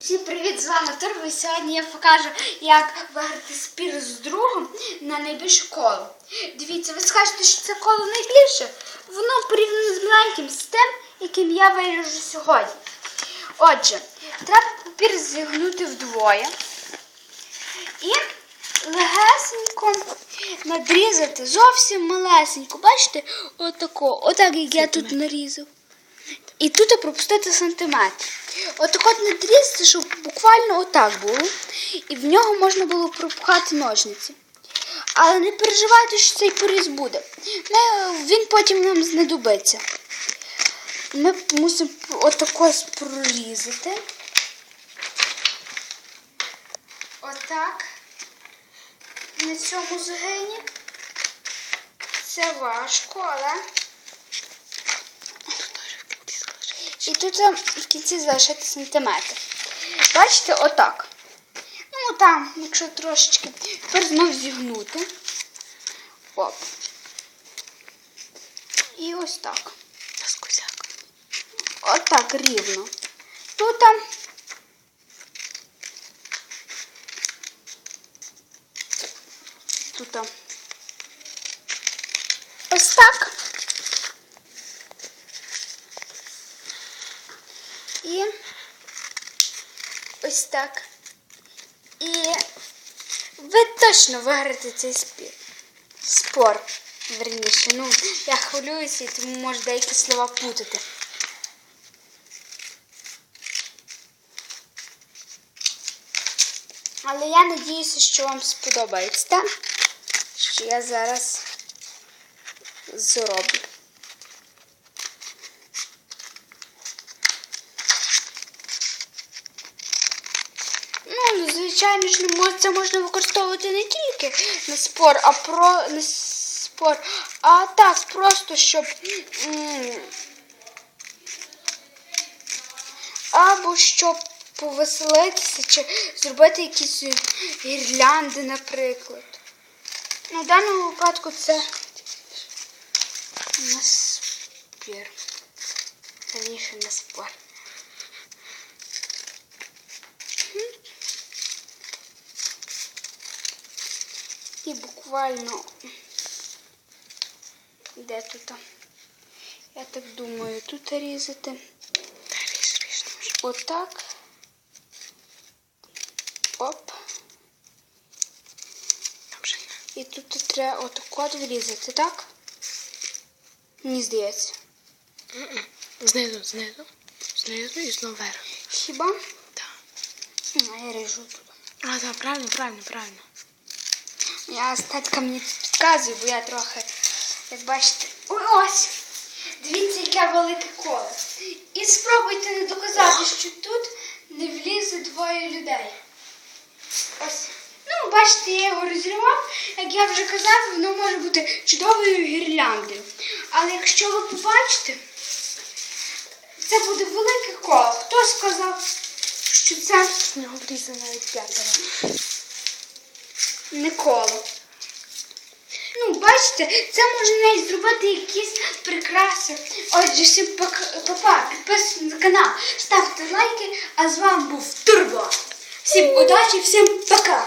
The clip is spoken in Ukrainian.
Всім привіт, з вами Турбо. І сьогодні я покажу, як виграти спір з другом на найбільше коло. Дивіться, ви скажете, що це коло найбільше. Воно порівняно з маленьким з тим, яким я виріжу сьогодні. Отже, треба папір зігнути вдвоє і легесенько надрізати зовсім малесенько. Бачите, отако, отак як я тут нарізав. І тут пропустити сантиметр. Отак от надрізати, щоб буквально отак було. І в нього можна було пропхати ножниці. Але не переживайте, що цей поріз буде. Він потім нам знадобиться. Ми мусимо отако прорізати. Отак. На цьому згині. Це важко, але. І тут в кінці залишити сантиметр. Бачите, отак. Ну там, якщо трошечки. Тепер знов зігнути. Оп. І ось так. Отак рівно. Тут там. Тут там. Ось так. І ось так. І ви точно виграєте цей спір. Спор, верніше. Ну, я хвилююся і тому можу деякі слова путати. Але я надіюся, що вам сподобається? Що я зараз зроблю. Ну, звичайно ж, це можна використовувати не тільки на спор, а про на спор, а так, просто щоб. Або щоб повеселитися, чи зробити якісь гірлянди, наприклад. Ну, в даному випадку це на спір. Раніше на спор. І буквально де тут? Я так думаю, тут різати. Отак. Оп. І тут треба отак от врізати, так? Мені здається. Знизу, знизу, знизу і знову вверх. Хіба? Так. Ну, а я ріжу тут. А, так, правильно, правильно, правильно. Я статка мені підказує, бо я трохи, як бачите, ось! Дивіться, яке велике коло. І спробуйте не доказати, що тут не влізе двоє людей. Ось. Ну, бачите, я його розірвав. Як я вже казав, воно може бути чудовою гірляндою. Але якщо ви побачите, це буде велике коло. Хто сказав, що це З нього влізе навіть п'ятеро. Не. Ну, бачите, це можна навіть зробити якісь прикраси. Отже, всім папа, підписуйтесь на канал, ставте лайки, а з вами був Турбо. Всім удачі, всім пока!